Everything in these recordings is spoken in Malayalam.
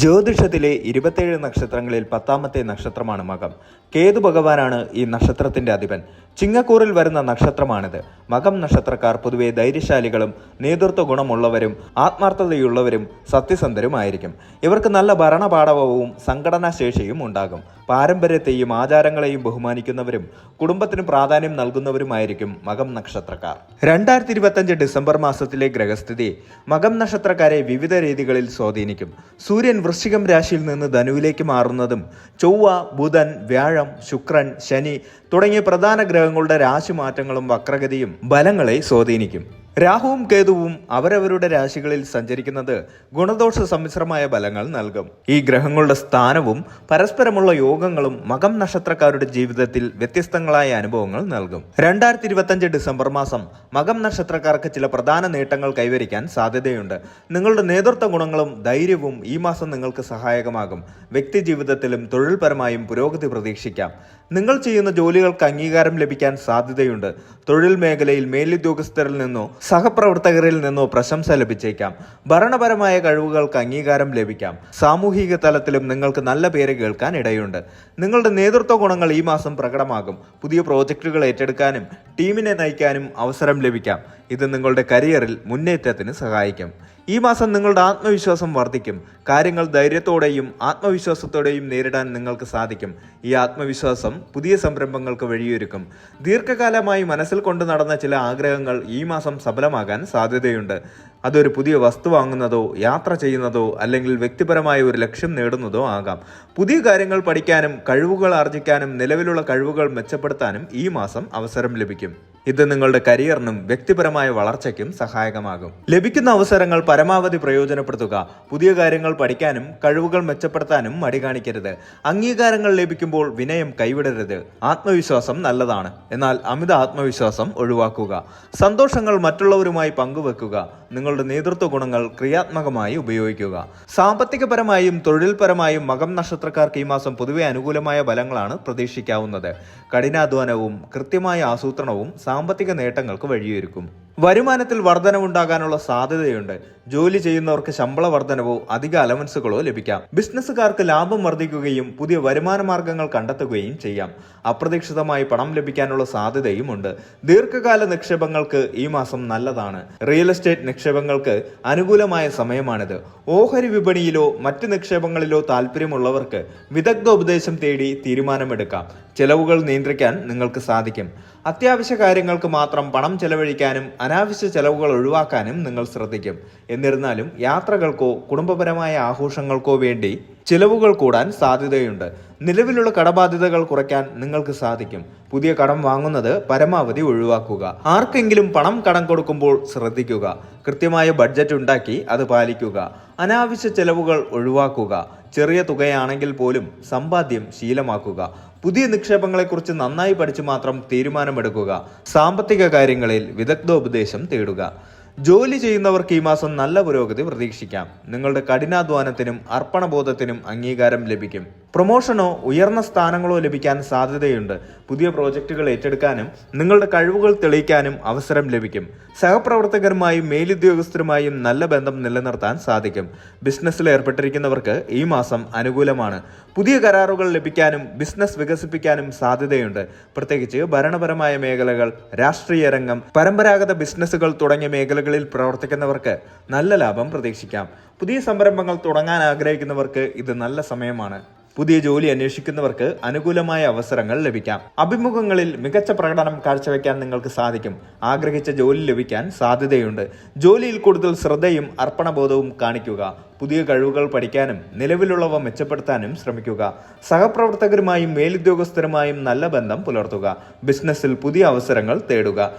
ജ്യോതിഷത്തിലെ ഇരുപത്തേഴ് നക്ഷത്രങ്ങളിൽ പത്താമത്തെ നക്ഷത്രമാണ് മകം. കേതു ഭഗവാനാണ് ഈ നക്ഷത്രത്തിന്റെ അധിപൻ. ചിങ്ങക്കൂറിൽ വരുന്ന നക്ഷത്രമാണിത്. മകം നക്ഷത്രക്കാർ പൊതുവെ ധൈര്യശാലികളും നേതൃത്വ ഗുണമുള്ളവരും ആത്മാർത്ഥതയുള്ളവരും സത്യസന്ധരുമായിരിക്കും. ഇവർക്ക് നല്ല ഭരണപാടവവും സംഘടനാശേഷിയും ഉണ്ടാകും. പാരമ്പര്യത്തെയും ആചാരങ്ങളെയും ബഹുമാനിക്കുന്നവരും കുടുംബത്തിന് പ്രാധാന്യം നൽകുന്നവരുമായിരിക്കും മകം നക്ഷത്രക്കാർ. രണ്ടായിരത്തി ഇരുപത്തഞ്ച് ഡിസംബർ മാസത്തിലെ ഗ്രഹസ്ഥിതി മകം നക്ഷത്രക്കാരെ വിവിധ രീതികളിൽ സ്വാധീനിക്കും. സൂര്യൻ വൃശ്ചികം രാശിയിൽ നിന്ന് ധനുവിലേക്ക് മാറുന്നതും ചൊവ്വ ബുധൻ വ്യാഴം ശുക്രൻ ശനി തുടങ്ങിയ പ്രധാന ഗ്രഹങ്ങളുടെ രാശിമാറ്റങ്ങളും വക്രഗതിയും ബലങ്ങളെ സ്വാധീനിക്കും. രാഹുവും കേതുവും അവരവരുടെ രാശികളിൽ സഞ്ചരിക്കുന്നത് ഗുണദോഷ സമ്മിശ്രമായ ഫലങ്ങൾ നൽകും. ഈ ഗ്രഹങ്ങളുടെ സ്ഥാനവും പരസ്പരമുള്ള യോഗങ്ങളും മകം നക്ഷത്രക്കാരുടെ ജീവിതത്തിൽ വ്യത്യസ്തങ്ങളായ അനുഭവങ്ങൾ നൽകും. രണ്ടായിരത്തി ഇരുപത്തഞ്ച് ഡിസംബർ മാസം മകം നക്ഷത്രക്കാർക്ക് ചില പ്രധാന നേട്ടങ്ങൾ കൈവരിക്കാൻ സാധ്യതയുണ്ട്. നിങ്ങളുടെ നേതൃത്വ ഗുണങ്ങളും ധൈര്യവും ഈ മാസം നിങ്ങൾക്ക് സഹായകമാകും. വ്യക്തി ജീവിതത്തിലും തൊഴിൽപരമായും പുരോഗതി പ്രതീക്ഷിക്കാം. നിങ്ങൾ ചെയ്യുന്ന ജോലികൾക്ക് അംഗീകാരം ലഭിക്കാൻ സാധ്യതയുണ്ട്. തൊഴിൽ മേഖലയിൽ മേലുദ്യോഗസ്ഥരിൽ നിന്നോ സഹപ്രവർത്തകരിൽ നിന്നോ പ്രശംസ ലഭിച്ചേക്കാം. ഭരണപരമായ കഴിവുകൾക്ക് അംഗീകാരം ലഭിക്കാം. സാമൂഹിക തലത്തിലും നിങ്ങൾക്ക് നല്ല പേര് കേൾക്കാൻ ഇടയുണ്ട്. നിങ്ങളുടെ നേതൃത്വ ഗുണങ്ങൾ ഈ മാസം പ്രകടമാകും. പുതിയ പ്രോജക്റ്റുകൾ ഏറ്റെടുക്കാനും ടീമിനെ നയിക്കാനും അവസരം ലഭിക്കാം. ഇത് നിങ്ങളുടെ കരിയറിൽ മുന്നേറ്റത്തിന് സഹായിക്കും. ഈ മാസം നിങ്ങളുടെ ആത്മവിശ്വാസം വർദ്ധിക്കും. കാര്യങ്ങൾ ധൈര്യത്തോടെയും ആത്മവിശ്വാസത്തോടെയും നേരിടാൻ നിങ്ങൾക്ക് സാധിക്കും. ഈ ആത്മവിശ്വാസം പുതിയ സംരംഭങ്ങൾക്ക് വഴിയൊരുക്കും. ദീർഘകാലമായി മനസ്സിൽ കൊണ്ടു നടന്ന ചില ആഗ്രഹങ്ങൾ ഈ മാസം സഫലമാകാൻ സാധ്യതയുണ്ട്. അതൊരു പുതിയ വസ്തു വാങ്ങുന്നതോ യാത്ര ചെയ്യുന്നതോ അല്ലെങ്കിൽ വ്യക്തിപരമായ ഒരു ലക്ഷ്യം നേടുന്നതോ ആകാം. പുതിയ കാര്യങ്ങൾ പഠിക്കാനും കഴിവുകൾ ആർജിക്കാനും നിലവിലുള്ള കഴിവുകൾ മെച്ചപ്പെടുത്താനും ഈ മാസം അവസരം ലഭിക്കും. ഇത് നിങ്ങളുടെ കരിയറിനും വ്യക്തിപരമായ വളർച്ചയ്ക്കും സഹായകമാകും. ലഭിക്കുന്ന അവസരങ്ങൾ പരമാവധി പ്രയോജനപ്പെടുത്തുക. പുതിയ കാര്യങ്ങൾ പഠിക്കാനും കഴിവുകൾ മെച്ചപ്പെടുത്താനും മടി കാണിക്കരുത്. അംഗീകാരങ്ങൾ ലഭിക്കുമ്പോൾ വിനയം കൈവിടരുത്. ആത്മവിശ്വാസം നല്ലതാണ്. എന്നാൽ അമിത ആത്മവിശ്വാസം ഒഴിവാക്കുക. സന്തോഷങ്ങൾ മറ്റുള്ളവരുമായി പങ്കുവെക്കുക. നിങ്ങളുടെ നേതൃത്വ ഗുണങ്ങൾ ക്രിയാത്മകമായി ഉപയോഗിക്കുക. സാമ്പത്തികപരമായും തൊഴിൽപരമായും മകം നക്ഷത്രക്കാർക്ക് ഈ മാസം പൊതുവെ അനുകൂലമായ ഫലങ്ങളാണ് പ്രതീക്ഷിക്കാവുന്നത്. കഠിനാധ്വാനവും കൃത്യമായ ആസൂത്രണവും സാമ്പത്തിക നേട്ടങ്ങൾക്ക് വഴിയൊരുക്കും. വരുമാനത്തിൽ വർധനവുണ്ടാകാനുള്ള സാധ്യതയുണ്ട്. ജോലി ചെയ്യുന്നവർക്ക് ശമ്പള വർധനവോ അധിക അലവൻസുകളോ ലഭിക്കാം. ബിസിനസ്സുകാർക്ക് ലാഭം വർദ്ധിക്കുകയും പുതിയ വരുമാന മാർഗങ്ങൾ കണ്ടെത്തുകയും ചെയ്യാം. അപ്രതീക്ഷിതമായി പണം ലഭിക്കാനുള്ള സാധ്യതയും ഉണ്ട് ദീർഘകാല നിക്ഷേപങ്ങൾക്ക് ഈ മാസം നല്ലതാണ്. റിയൽ എസ്റ്റേറ്റ് നിക്ഷേപങ്ങൾക്ക് അനുകൂലമായ സമയമാണിത്. ഓഹരി വിപണിയിലോ മറ്റ് നിക്ഷേപങ്ങളിലോ താല്പര്യമുള്ളവർക്ക് വിദഗ്ധ ഉപദേശം തേടി തീരുമാനമെടുക്കാം. ചെലവുകൾ നിയന്ത്രിക്കാൻ നിങ്ങൾക്ക് സാധിക്കും. അത്യാവശ്യ കാര്യങ്ങൾക്ക് മാത്രം പണം ചെലവഴിക്കാനും അനാവശ്യ ചെലവുകൾ ഒഴിവാക്കാനും നിങ്ങൾ ശ്രദ്ധിക്കും. എന്നിരുന്നാലും യാത്രകൾക്കോ കുടുംബപരമായ ആഘോഷങ്ങൾക്കോ വേണ്ടി ചിലവുകൾ കൂടാൻ സാധ്യതയുണ്ട്. നിലവിലുള്ള കടബാധ്യതകൾ കുറയ്ക്കാൻ നിങ്ങൾക്ക് സാധിക്കും. പുതിയ കടം വാങ്ങുന്നത് പരമാവധി ഒഴിവാക്കുക. ആർക്കെങ്കിലും പണം കടം കൊടുക്കുമ്പോൾ ശ്രദ്ധിക്കുക. കൃത്യമായ ബഡ്ജറ്റ് ഉണ്ടാക്കി അത് പാലിക്കുക. അനാവശ്യ ചെലവുകൾ ഒഴിവാക്കുക. ചെറിയ തുകയാണെങ്കിൽ പോലും സമ്പാദ്യം ശീലമാക്കുക. പുതിയ നിക്ഷേപങ്ങളെക്കുറിച്ച് നന്നായി പഠിച്ചു മാത്രം തീരുമാനമെടുക്കുക. സാമ്പത്തിക കാര്യങ്ങളിൽ വിദഗ്ധോപദേശം തേടുക. ജോലി ചെയ്യുന്നവർക്ക് ഈ മാസം നല്ല പുരോഗതി പ്രതീക്ഷിക്കാം. നിങ്ങളുടെ കഠിനാധ്വാനത്തിനും അർപ്പണബോധത്തിനും അംഗീകാരം ലഭിക്കും. പ്രൊമോഷനോ ഉയർന്ന സ്ഥാനങ്ങളോ ലഭിക്കാൻ സാധ്യതയുണ്ട്. പുതിയ പ്രോജക്റ്റുകൾ ഏറ്റെടുക്കാനും നിങ്ങളുടെ കഴിവുകൾ തെളിയിക്കാനും അവസരം ലഭിക്കും. സഹപ്രവർത്തകരുമായും മേലുദ്യോഗസ്ഥരുമായും നല്ല ബന്ധം നിലനിർത്താൻ സാധിക്കും. ബിസിനസ്സിൽ ഏർപ്പെട്ടിരിക്കുന്നവർക്ക് ഈ മാസം അനുകൂലമാണ്. പുതിയ കരാറുകൾ ലഭിക്കാനും ബിസിനസ് വികസിപ്പിക്കാനും സാധ്യതയുണ്ട്. പ്രത്യേകിച്ച് ഭരണപരമായ മേഖലകൾ രാഷ്ട്രീയ രംഗം പരമ്പരാഗത ബിസിനസ്സുകൾ തുടങ്ങിയ മേഖലകളിൽ പ്രവർത്തിക്കുന്നവർക്ക് നല്ല ലാഭം പ്രതീക്ഷിക്കാം. പുതിയ സംരംഭങ്ങൾ തുടങ്ങാൻ ആഗ്രഹിക്കുന്നവർക്ക് ഇത് നല്ല സമയമാണ്. പുതിയ ജോലി അന്വേഷിക്കുന്നവർക്ക് അനുകൂലമായ അവസരങ്ങൾ ലഭിക്കാം. അഭിമുഖങ്ങളിൽ മികച്ച പ്രകടനം കാഴ്ചവെക്കാൻ നിങ്ങൾക്ക് സാധിക്കും. ആഗ്രഹിച്ച ജോലി ലഭിക്കാൻ സാധ്യതയുണ്ട്. ജോലിയിൽ കൂടുതൽ ശ്രദ്ധയും അർപ്പണബോധവും കാണിക്കുക. പുതിയ കഴിവുകൾ പഠിക്കാനും നിലവിലുള്ളവ മെച്ചപ്പെടുത്താനും ശ്രമിക്കുക. സഹപ്രവർത്തകരുമായും മേലുദ്യോഗസ്ഥരുമായും നല്ല ബന്ധം പുലർത്തുക. ബിസിനസ്സിൽ പുതിയ അവസരങ്ങൾ തേടുക.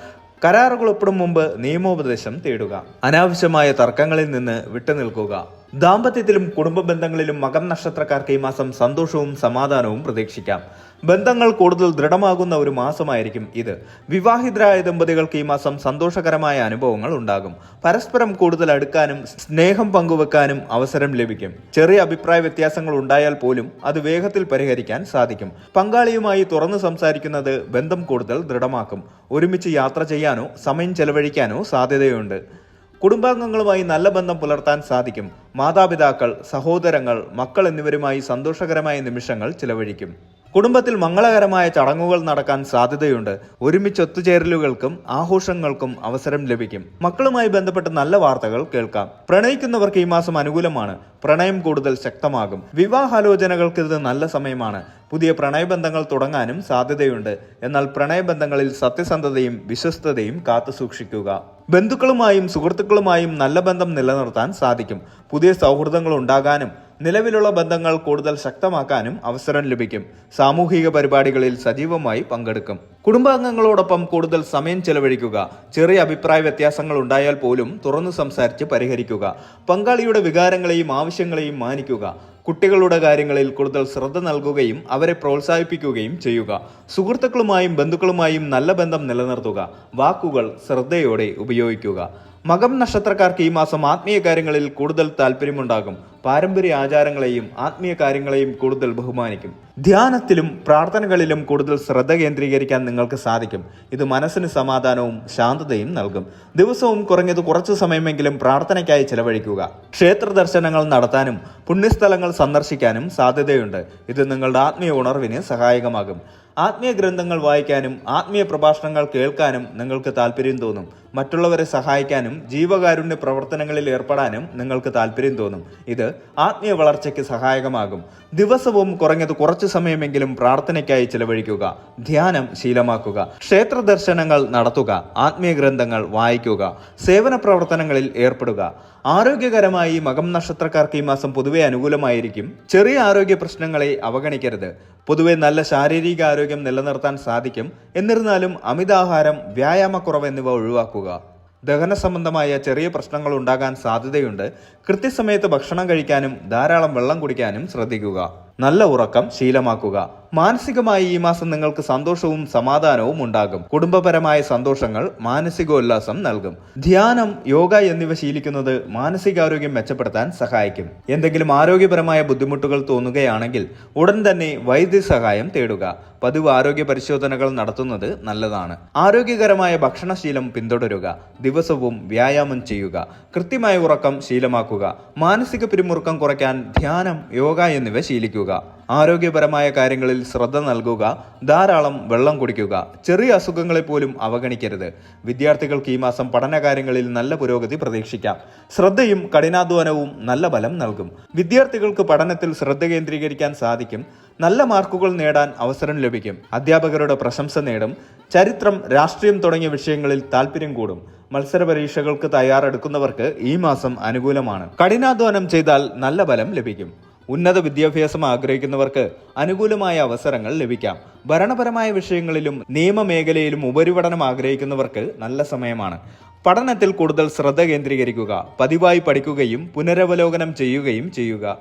കരാറുകൾ ഒപ്പിടും മുമ്പ് നിയമോപദേശം തേടുക. അനാവശ്യമായ തർക്കങ്ങളിൽ നിന്ന് വിട്ടുനിൽക്കുക. ദാമ്പത്യത്തിലും കുടുംബ ബന്ധങ്ങളിലും മകം നക്ഷത്രക്കാർക്ക് ഈ മാസം സന്തോഷവും സമാധാനവും പ്രതീക്ഷിക്കാം. ബന്ധങ്ങൾ കൂടുതൽ ദൃഢമാകുന്ന ഒരു മാസമായിരിക്കും ഇത്. വിവാഹിതരായ ദമ്പതികൾക്ക് ഈ മാസം സന്തോഷകരമായ അനുഭവങ്ങൾ ഉണ്ടാകും. പരസ്പരം കൂടുതൽ അടുക്കാനും സ്നേഹം പങ്കുവെക്കാനും അവസരം ലഭിക്കും. ചെറിയ അഭിപ്രായ വ്യത്യാസങ്ങൾ ഉണ്ടായാൽ പോലും അത് വേഗത്തിൽ പരിഹരിക്കാൻ സാധിക്കും. പങ്കാളിയുമായി തുറന്നു സംസാരിക്കുന്നത് ബന്ധം കൂടുതൽ ദൃഢമാക്കും. ഒരുമിച്ച് യാത്ര ചെയ്യാനോ സമയം ചെലവഴിക്കാനോ സാധ്യതയുണ്ട്. കുടുംബാംഗങ്ങളുമായി നല്ല ബന്ധം പുലർത്താൻ സാധിക്കും. മാതാപിതാക്കൾ സഹോദരങ്ങൾ മക്കൾ എന്നിവരുമായി സന്തോഷകരമായ നിമിഷങ്ങൾ ചിലവഴിക്കും. കുടുംബത്തിൽ മംഗളകരമായ ചടങ്ങുകൾ നടക്കാൻ സാധ്യതയുണ്ട്. ഒരുമിച്ച് ഒത്തുചേരലുകൾക്കും ആഘോഷങ്ങൾക്കും അവസരം ലഭിക്കും. മക്കളുമായി ബന്ധപ്പെട്ട് നല്ല വാർത്തകൾ കേൾക്കാം. പ്രണയിക്കുന്നവർക്ക് ഈ മാസം അനുകൂലമാണ്. പ്രണയം കൂടുതൽ ശക്തമാകും. വിവാഹാലോചനകൾക്ക് ഇത് നല്ല സമയമാണ്. പുതിയ പ്രണയബന്ധങ്ങൾ തുടങ്ങാനും സാധ്യതയുണ്ട്. എന്നാൽ പ്രണയബന്ധങ്ങളിൽ സത്യസന്ധതയും വിശ്വസ്തതയും കാത്തു സൂക്ഷിക്കുക. ബന്ധുക്കളുമായും സുഹൃത്തുക്കളുമായും നല്ല ബന്ധം നിലനിർത്താൻ സാധിക്കും. പുതിയ സൗഹൃദങ്ങൾ ഉണ്ടാകാനും നിലവിലുള്ള ബന്ധങ്ങൾ കൂടുതൽ ശക്തമാക്കാനും അവസരം ലഭിക്കും. സാമൂഹിക പരിപാടികളിൽ സജീവമായി പങ്കെടുക്കും. കുടുംബാംഗങ്ങളോടൊപ്പം കൂടുതൽ സമയം ചെലവഴിക്കുക. ചെറിയ അഭിപ്രായ വ്യത്യാസങ്ങൾ ഉണ്ടായാൽ പോലും തുറന്നു സംസാരിച്ച് പരിഹരിക്കുക. പങ്കാളിയുടെ വികാരങ്ങളെയും ആവശ്യങ്ങളെയും മാനിക്കുക. കുട്ടികളുടെ കാര്യങ്ങളിൽ കൂടുതൽ ശ്രദ്ധ നൽകുകയും അവരെ പ്രോത്സാഹിപ്പിക്കുകയും ചെയ്യുക. സുഹൃത്തുക്കളുമായും ബന്ധുക്കളുമായും നല്ല ബന്ധം നിലനിർത്തുക. വാക്കുകൾ ശ്രദ്ധയോടെ ഉപയോഗിക്കുക. മകം നക്ഷത്രക്കാർക്ക് ഈ മാസം ആത്മീയ കാര്യങ്ങളിൽ കൂടുതൽ താല്പര്യമുണ്ടാകും. പാരമ്പര്യ ആചാരങ്ങളെയും ആത്മീയ കാര്യങ്ങളെയും കൂടുതൽ ബഹുമാനിക്കും. ധ്യാനത്തിലും പ്രാർത്ഥനകളിലും കൂടുതൽ ശ്രദ്ധ കേന്ദ്രീകരിക്കാൻ നിങ്ങൾക്ക് സാധിക്കും. ഇത് മനസ്സിന് സമാധാനവും ശാന്തതയും നൽകും. ദിവസവും കുറഞ്ഞത് കുറച്ചു സമയമെങ്കിലും പ്രാർത്ഥനയ്ക്കായി ചെലവഴിക്കുക. ക്ഷേത്ര ദർശനങ്ങൾ നടത്താനും പുണ്യസ്ഥലങ്ങൾ സന്ദർശിക്കാനും സാധ്യതയുണ്ട്. ഇത് നിങ്ങളുടെ ആത്മീയ ഉണർവിന് സഹായകമാകും. ആത്മീയ ഗ്രന്ഥങ്ങൾ വായിക്കാനും ആത്മീയ പ്രഭാഷണങ്ങൾ കേൾക്കാനും നിങ്ങൾക്ക് താല്പര്യം തോന്നും. മറ്റുള്ളവരെ സഹായിക്കാനും ജീവകാരുണ്യ പ്രവർത്തനങ്ങളിൽ ഏർപ്പെടാനും നിങ്ങൾക്ക് താല്പര്യം തോന്നും. ഇത് ആത്മീയ വളർച്ചയ്ക്ക് സഹായകമാകും. ദിവസവും കുറഞ്ഞത് കുറച്ച് സമയമെങ്കിലും പ്രാർത്ഥനയ്ക്കായി ചിലവഴിക്കുക ധ്യാനം ശീലമാക്കുക ക്ഷേത്ര ദർശനങ്ങൾ നടത്തുക ആത്മീയ ഗ്രന്ഥങ്ങൾ വായിക്കുക സേവന പ്രവർത്തനങ്ങളിൽ ഏർപ്പെടുക. ആരോഗ്യകരമായി മകം നക്ഷത്രക്കാർക്ക് ഈ മാസം പൊതുവെ അനുകൂലമായിരിക്കും. ചെറിയ ആരോഗ്യ പ്രശ്നങ്ങളെ അവഗണിക്കരുത്. പൊതുവെ നല്ല ശാരീരിക ആരോഗ്യം നിലനിർത്താൻ സാധിക്കും. എന്നിരുന്നാലും അമിതാഹാരം വ്യായാമക്കുറവ് എന്നിവ ഒഴിവാക്കുക. ദഹന സംബന്ധമായ ചെറിയ പ്രശ്നങ്ങൾ ഉണ്ടാകാൻ സാധ്യതയുണ്ട്. കൃത്യസമയത്ത് ഭക്ഷണം കഴിക്കാനും ധാരാളം വെള്ളം കുടിക്കാനും ശ്രദ്ധിക്കുക. നല്ല ഉറക്കം ശീലമാക്കുക. മാനസികമായി ഈ മാസം നിങ്ങൾക്ക് സന്തോഷവും സമാധാനവും ഉണ്ടാകും. കുടുംബപരമായ സന്തോഷങ്ങൾ മാനസികോല്ലാസം നൽകും. ധ്യാനം യോഗ എന്നിവ ശീലിക്കുന്നത് മാനസികാരോഗ്യം മെച്ചപ്പെടുത്താൻ സഹായിക്കും. എന്തെങ്കിലും ആരോഗ്യപരമായ ബുദ്ധിമുട്ടുകൾ തോന്നുകയാണെങ്കിൽ ഉടൻ തന്നെ വൈദ്യസഹായം തേടുക. പതിവ് ആരോഗ്യ പരിശോധനകൾ നടത്തുന്നത് നല്ലതാണ്. ആരോഗ്യകരമായ ഭക്ഷണശീലം പിന്തുടരുക. ദിവസവും വ്യായാമം ചെയ്യുക. കൃത്യമായ ഉറക്കം ശീലമാക്കുക. മാനസിക പിരിമുറുക്കം കുറയ്ക്കാൻ ധ്യാനം യോഗ എന്നിവ ശീലിക്കുക. ആരോഗ്യപരമായ കാര്യങ്ങളിൽ ശ്രദ്ധ നൽകുക ധാരാളം വെള്ളം കുടിക്കുക ചെറിയ അസുഖങ്ങളെ പോലും അവഗണിക്കരുത്. വിദ്യാർത്ഥികൾക്ക് ഈ മാസം പഠനകാര്യങ്ങളിൽ നല്ല പുരോഗതി പ്രതീക്ഷിക്കാം. ശ്രദ്ധയും കഠിനാധ്വാനവും നല്ല ഫലം നൽകും. വിദ്യാർത്ഥികൾക്ക് പഠനത്തിൽ ശ്രദ്ധ കേന്ദ്രീകരിക്കാൻ സാധിക്കും. നല്ല മാർക്കുകൾ നേടാൻ അവസരം ലഭിക്കും. അധ്യാപകരുടെ പ്രശംസ നേടും. ചരിത്രം രാഷ്ട്രീയം തുടങ്ങിയ വിഷയങ്ങളിൽ താല്പര്യം കൂടും. മത്സര പരീക്ഷകൾക്ക് തയ്യാറെടുക്കുന്നവർക്ക് ഈ മാസം അനുകൂലമാണ്. കഠിനാധ്വാനം ചെയ്താൽ നല്ല ഫലം ലഭിക്കും. ഉന്നത വിദ്യാഭ്യാസം ആഗ്രഹിക്കുന്നവർക്ക് അനുകൂലമായ അവസരങ്ങൾ ലഭിക്കാം. ഭരണപരമായ വിഷയങ്ങളിലും നിയമമേഖലയിലും ഉപരിപഠനം ആഗ്രഹിക്കുന്നവർക്ക് നല്ല സമയമാണ്. പഠനത്തിൽ കൂടുതൽ ശ്രദ്ധ കേന്ദ്രീകരിക്കുക പതിവായി പഠിക്കുകയും പുനരവലോകനം ചെയ്യുകയും ചെയ്യുക.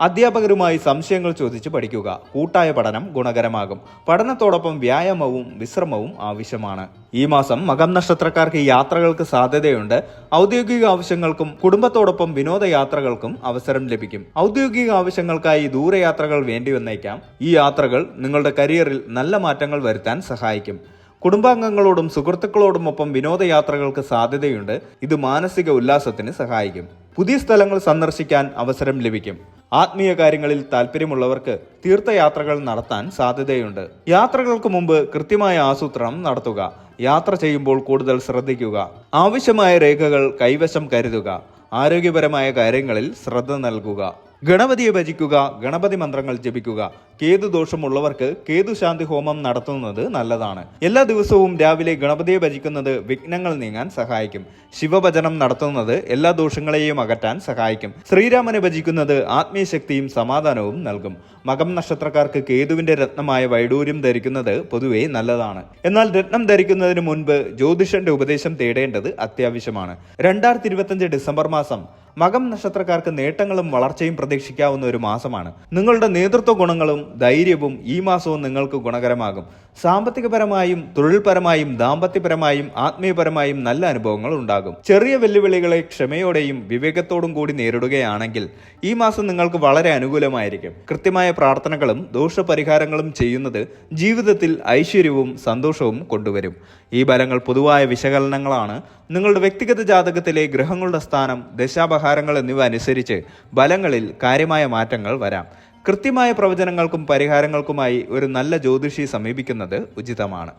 അധ്യാപകരുമായി സംശയങ്ങൾ ചോദിച്ച് പഠിക്കുക. കൂട്ടായ പഠനം ഗുണകരമാകും. പഠനത്തോടൊപ്പം വ്യായാമവും വിശ്രമവും ആവശ്യമാണ്. ഈ മാസം മകം നക്ഷത്രക്കാർക്ക് യാത്രകൾക്ക് സാധ്യതയുണ്ട്. ഔദ്യോഗിക ആവശ്യങ്ങൾക്കും കുടുംബത്തോടൊപ്പം വിനോദയാത്രകൾക്കും അവസരം ലഭിക്കും. ഔദ്യോഗിക ആവശ്യങ്ങൾക്കായി ദൂരയാത്രകൾ വേണ്ടി വന്നേക്കാം ഈ യാത്രകൾ നിങ്ങളുടെ കരിയറിൽ നല്ല മാറ്റങ്ങൾ വരുത്താൻ സഹായിക്കും. കുടുംബാംഗങ്ങളോടും സുഹൃത്തുക്കളോടുമൊപ്പം വിനോദയാത്രകൾക്ക് സാധ്യതയുണ്ട്. ഇത് മാനസിക ഉല്ലാസത്തിന് സഹായിക്കും. പുതിയ സ്ഥലങ്ങൾ സന്ദർശിക്കാൻ അവസരം ലഭിക്കും. ആത്മീയ കാര്യങ്ങളിൽ താല്പര്യമുള്ളവർക്ക് തീർത്ഥയാത്രകൾ നടത്താൻ സാധ്യതയുണ്ട്. യാത്രകൾക്ക് മുമ്പ് കൃത്യമായ ആസൂത്രണം നടത്തുക. യാത്ര ചെയ്യുമ്പോൾ കൂടുതൽ ശ്രദ്ധിക്കുക. ആവശ്യമായ രേഖകൾ കൈവശം കരുതുക. ആരോഗ്യപരമായ കാര്യങ്ങളിൽ ശ്രദ്ധ നൽകുക. ഗണപതിയെ ഭജിക്കുക ഗണപതി മന്ത്രങ്ങൾ ജപിക്കുക. കേതു ദോഷമുള്ളവർക്ക് കേതു ശാന്തി ഹോമം നടത്തുന്നത് നല്ലതാണ്. എല്ലാ ദിവസവും രാവിലെ ഗണപതിയെ ഭജിക്കുന്നത് വിഘ്നങ്ങൾ നീങ്ങാൻ സഹായിക്കും. ശിവഭജനം നടത്തുന്നത് എല്ലാ ദോഷങ്ങളെയും അകറ്റാൻ സഹായിക്കും. ശ്രീരാമനെ ഭജിക്കുന്നത് ആത്മീയശക്തിയും സമാധാനവും നൽകും. മകം നക്ഷത്രക്കാർക്ക് കേതുവിന്റെ രത്നമായ വൈഡൂര്യം ധരിക്കുന്നത് പൊതുവെ നല്ലതാണ്. എന്നാൽ രത്നം ധരിക്കുന്നതിന് മുൻപ് ജ്യോതിഷന്റെ ഉപദേശം തേടേണ്ടത് അത്യാവശ്യമാണ്. രണ്ടായിരത്തി ഡിസംബർ മാസം മകം നക്ഷത്രക്കാർക്ക് നേട്ടങ്ങളും വളർച്ചയും പ്രതീക്ഷിക്കാവുന്ന ഒരു മാസമാണ്. നിങ്ങളുടെ നേതൃത്വ ഗുണങ്ങളും ധൈര്യവും ഈ മാസവും നിങ്ങൾക്ക് ഗുണകരമാകും. സാമ്പത്തികപരമായും തൊഴിൽപരമായും ദാമ്പത്യപരമായും ആത്മീയപരമായും നല്ല അനുഭവങ്ങൾ ഉണ്ടാകും. ചെറിയ വെല്ലുവിളികളെ ക്ഷമയോടെയും വിവേകത്തോടും കൂടി നേരിടുകയാണെങ്കിൽ ഈ മാസം നിങ്ങൾക്ക് വളരെ അനുകൂലമായിരിക്കും. കൃത്യമായ പ്രാർത്ഥനകളും ദോഷപരിഹാരങ്ങളും ചെയ്യുന്നത് ജീവിതത്തിൽ ഐശ്വര്യവും സന്തോഷവും കൊണ്ടുവരും. ഈ ബലങ്ങൾ പൊതുവായ വിശകലനങ്ങളാണ് നിങ്ങളുടെ വ്യക്തിഗത ജാതകത്തിലെ ഗ്രഹങ്ങളുടെ സ്ഥാനം ദശാപഹാരങ്ങൾ എന്നിവ അനുസരിച്ച് ബലങ്ങളിൽ കാര്യമായ മാറ്റങ്ങൾ വരാം. കൃത്യമായ പ്രവചനങ്ങൾക്കും പരിഹാരങ്ങൾക്കുമായി ഒരു നല്ല ജ്യോതിഷി സമീപിക്കുന്നത് ഉചിതമാണ്.